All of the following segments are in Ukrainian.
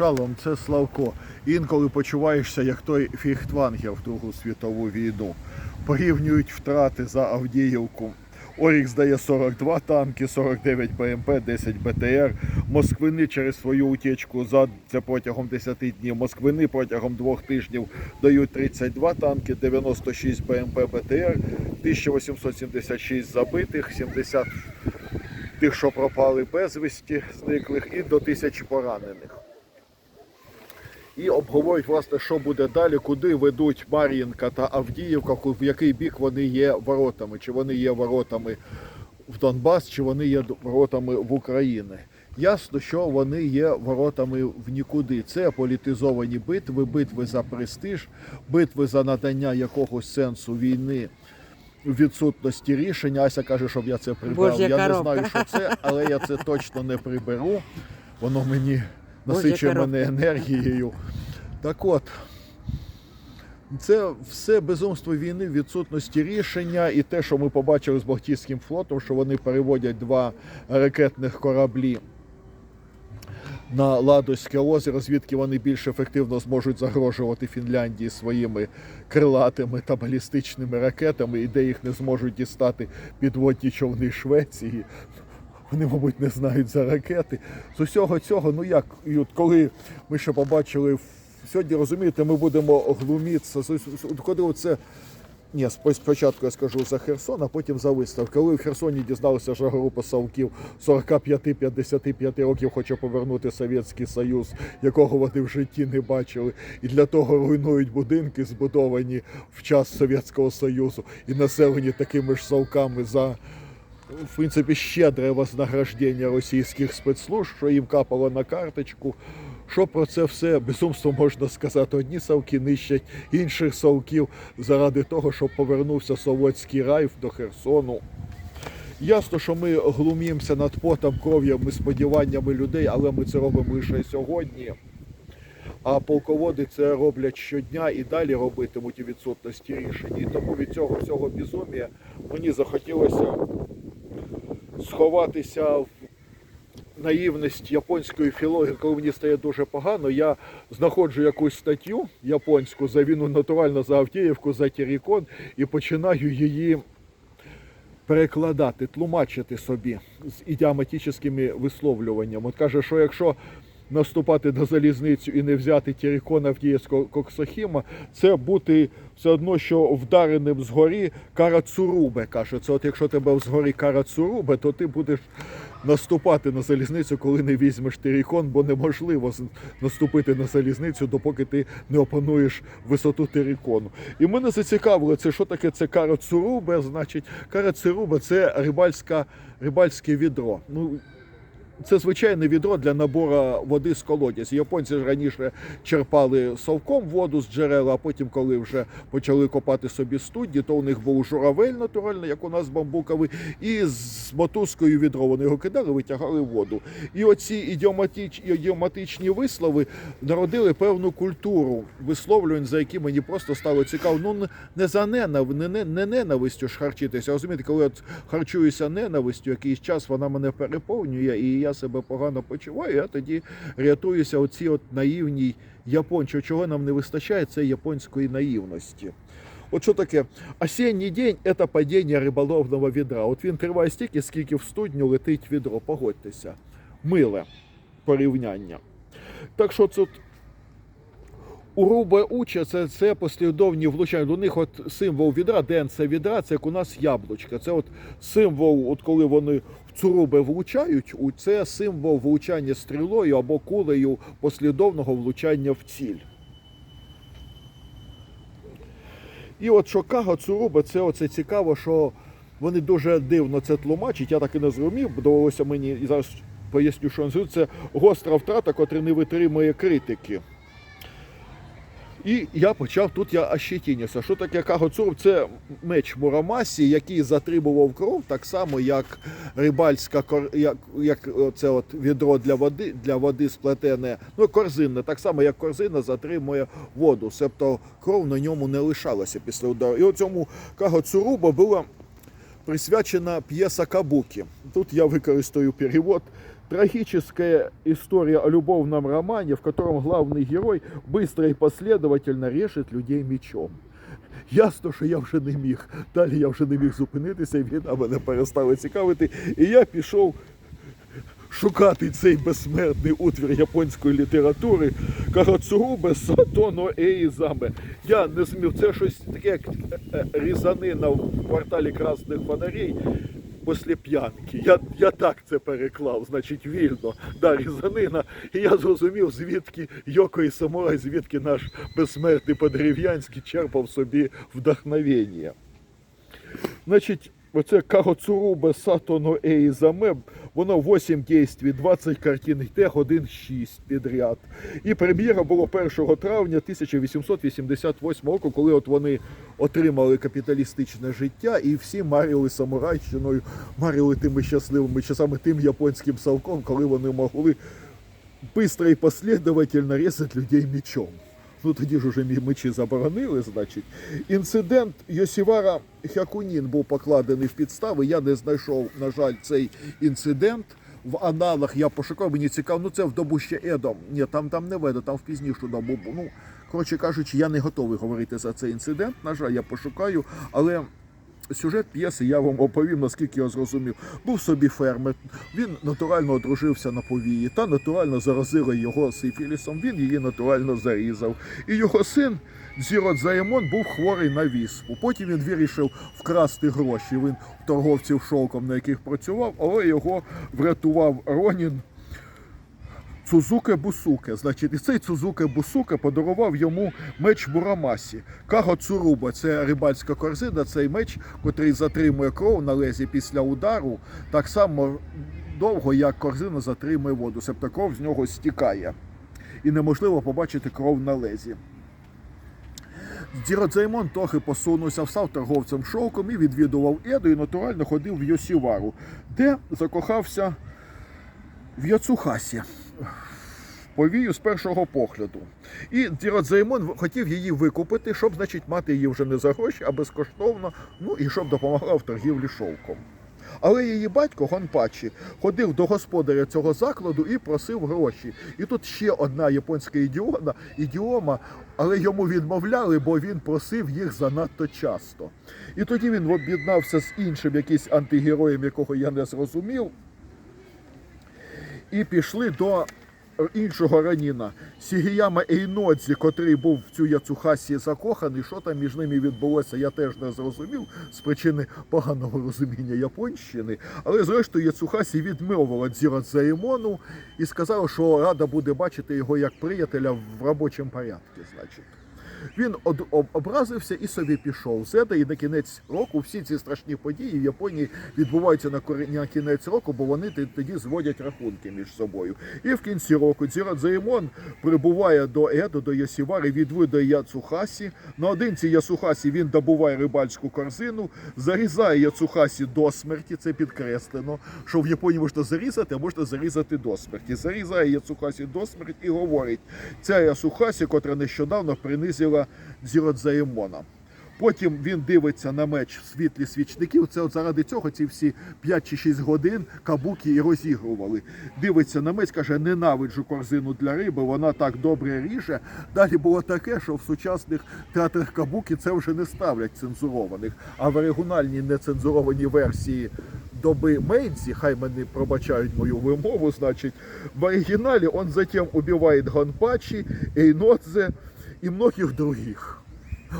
маршалом це Славко. Інколи почуваєшся як той фіхтвангер в Другу світову війну. Порівнюють втрати за Авдіївку. Орікс дає 42 танки, 49 БМП, 10 БТР. Москвини через свою утічку за це протягом 10 днів. Москвини протягом двох тижнів дають 32 танки, 96 БМП БТР, 1876 забитих, 70 тих, що пропали безвісті, зниклих, і до тисячі поранених. І обговорюють, власне, що буде далі, куди ведуть Мар'їнка та Авдіївка, в який бік вони є воротами, чи вони є воротами в Донбас, чи вони є воротами в Україну. Ясно, що вони є воротами в нікуди. Це політизовані битви, битви за престиж, битви за надання якогось сенсу війни в відсутності рішення. Ася каже, щоб я це прибрав. Божя я не знаю, що це, але я це точно не приберу. Воно мені насичує мене енергією. Так от, це все безумство війни, відсутності рішення, і те, що ми побачили з Балтійським флотом, що вони переводять два ракетних кораблі на Ладозьке озеро, звідки вони більш ефективно зможуть загрожувати Фінляндії своїми крилатими та балістичними ракетами, і де їх не зможуть дістати підводні човни Швеції. Вони, мабуть, не знають за ракети. З усього цього, ну як, і от коли ми ще побачили сьогодні, розумієте, ми будемо глумітися. Коли це. Ні, спочатку я скажу за Херсон, а потім за виставку. Коли в Херсоні дізналися, що група Савків 45-55 років хоче повернути Совєтський Союз, якого вони в житті не бачили, і для того руйнують будинки, збудовані в час Совєтського Союзу, і населені такими ж совками за в принципі, щедре вознаграждення російських спецслужб, що їм капало на карточку. Що про це все безумство можна сказати? Одні совки нищать інших совків заради того, щоб повернувся Солодський рай до Херсону. Ясно, що ми глумімося над потом, кров'ям і сподіваннями людей, але ми це робимо лише сьогодні. А полководи це роблять щодня і далі робитимуть у відсутності рішень. І тому від цього всього безумія мені захотілося сховатися в наївність японської філології, коли мені стає дуже погано, я знаходжу якусь статтю японську за війну натурально за Авдіївку, за Тірікон і починаю її перекладати, тлумачити собі з ідіоматичними висловлюваннями. От каже, що якщо наступати на залізницю і не взяти Тірікон Авдіївського Коксохіма, це бути все одно, що вдареним згорі карацурубе. Каже, це от якщо тебе згорі карацурубе, то ти будеш наступати на залізницю, коли не візьмеш Тірікон, бо неможливо наступити на залізницю, допоки ти не опануєш висоту Тірікону. І мене зацікавило, це що таке це карацурубе, значить, карацурубе це рибальська, рибальське відро. Ну, це звичайне відро для набору води з колодязь. Японці ж раніше черпали совком воду з джерела, а потім, коли вже почали копати собі студні, то у них був журавель натуральний, як у нас бамбуковий, і з мотузкою відро вони його кидали, витягали воду. І оці ідіоматич, ідіоматичні вислови народили певну культуру висловлювань, за які мені просто стало цікаво. Ну не за ненав, не, не, не ненавистю ж харчитися. Розумієте, коли от харчуюся ненавистю, якийсь час вона мене переповнює, і я себе погано почуваю. Я тоді рятуюся оці от наївній япончі. Чого нам не вистачає, це японської наївності. От що таке? Осінній день це падіння риболовного відра. От він триває стільки, скільки в студню летить відро. Погодьтеся. Миле порівняння. Так що тут Урубе уча це, це послідовні влучання. До них от символ відра, ден це відра, це як у нас яблучка. Це от символ, от коли вони в цурубе влучають, це символ влучання стрілою або кулею послідовного влучання в ціль. І от що Кага Цуруба, це оце цікаво, що вони дуже дивно це тлумачать. Я так і не зрозумів, довелося мені і зараз поясню, що це гостра втрата, котра не витримує критики. І я почав тут я ощетінився. Що таке Кагоцур? Це меч Мурамасі, який затримував кров, так само, як рибальська як, як це от відро для води, для води сплетене, ну корзинне, так само, як корзина затримує воду. Себто кров на ньому не лишалася після удару. І оцьому Кагоцурубо була присвячена п'єса Кабукі. Тут я використаю перевод Трагическая история о любовном романе, в котором главный герой быстро и последовательно режет людей мечом. Ясно, що я вже не міг. Далі я вже не міг зупинитися, війна мене перестала цікавити. І я пішов шукати цей безсмертний утвір японської літератури Карацурубе Сатоно Еїзаме. Я не змів, це щось таке, як е, е, різанина в кварталі красних фонарей після п'янки. Я, я так це переклав, значить, вільно. Да, різанина. І я зрозумів, звідки Йоко і Самурай, звідки наш безсмертний Подерев'янський черпав собі вдохновення. Значить, оце Кароцурубе Сатоно Еїзаме, воно 8 дійствій, 20 картин, йде годин 6 підряд. І прем'єра було 1 травня 1888 року, коли от вони отримали капіталістичне життя і всі марили самурайщиною, марили тими щасливими часами, тим японським салком, коли вони могли быстро і последовательно різати людей мечом. Ну тоді ж уже мечі заборонили, значить. Інцидент Йосівара Хякунін був покладений в підстави. Я не знайшов, на жаль, цей інцидент. В аналах я пошукав, мені цікаво, ну це в добу ще Едом. Ні, там, там не ведо, там в пізнішу добу. Ну, коротше кажучи, я не готовий говорити за цей інцидент. На жаль, я пошукаю, але сюжет п'єси я вам оповім, наскільки я зрозумів. Був собі фермер, він натурально одружився на повії, та натурально заразила його сифілісом, він її натурально зарізав. І його син Зірот Заємон був хворий на віспу. Потім він вирішив вкрасти гроші. Він торговців шовком, на яких працював, але його врятував Ронін. Цузуке Бусуке. Значить, і цей Цузуке Бусуке подарував йому меч Бурамасі. Каго Цуруба це рибальська корзина, цей меч, котрий затримує кров на лезі після удару, так само довго, як корзина затримує воду. Себто кров з нього стікає. І неможливо побачити кров на лезі. Діродзаймон трохи посунувся, став торговцем шовком і відвідував Еду і натурально ходив в Йосівару, де закохався в Яцухасі. Повію з першого погляду. І Діродзаймон хотів її викупити, щоб, значить, мати її вже не за гроші, а безкоштовно, ну і щоб допомагала в торгівлі шовком. Але її батько Гонпачі ходив до господаря цього закладу і просив гроші. І тут ще одна японська ідіона, ідіома, але йому відмовляли, бо він просив їх занадто часто. І тоді він об'єднався з іншим якимсь антигероєм, якого я не зрозумів, і пішли до іншого раніна Сігіяма Ейнодзі, котрий був в цю Яцухасі закоханий. Що там між ними відбулося, я теж не зрозумів з причини поганого розуміння Японщини. Але зрештою Яцухасі відмовила Дзірадзаємону і сказала, що рада буде бачити його як приятеля в робочому порядку. Значить. Він образився і собі пішов. Зеда, і на кінець року всі ці страшні події в Японії відбуваються на, на кінець року, бо вони тоді зводять рахунки між собою. І в кінці року Дзірадзаємон прибуває до Едо, до Ясівари, відвідує Яцухасі. Наодинці Ясухасі він добуває рибальську корзину, зарізає Яцухасі до смерті. Це підкреслено, що в Японії можна зарізати, а можна зарізати до смерті. Зарізає Яцухасі до смерті і говорить: ця Ясухасі, котра нещодавно принизила Дзіродзаємона. Потім він дивиться на меч в світлі свічників. Це от заради цього ці всі 5 чи 6 годин кабуки і розігрували. Дивиться на меч, каже, ненавиджу корзину для риби, вона так добре ріже. Далі було таке, що в сучасних театрах кабуки це вже не ставлять цензурованих, а в оригінальній нецензурованій версії доби Мейдзі, хай мене пробачають мою вимову, значить, в оригіналі он затем убивает Гонпачі, Ейнодзе і многих других.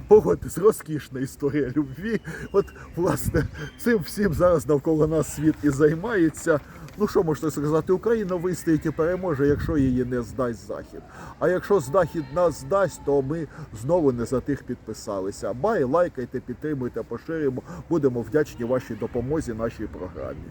Погодьтесь, розкішна історія любві. От, власне, цим всім зараз навколо нас світ і займається. Ну що можна сказати, Україна вистоїть і переможе, якщо її не здасть Захід. А якщо Захід нас здасть, то ми знову не за тих підписалися. Бай, лайкайте, підтримуйте, поширюємо. Будемо вдячні вашій допомозі нашій програмі.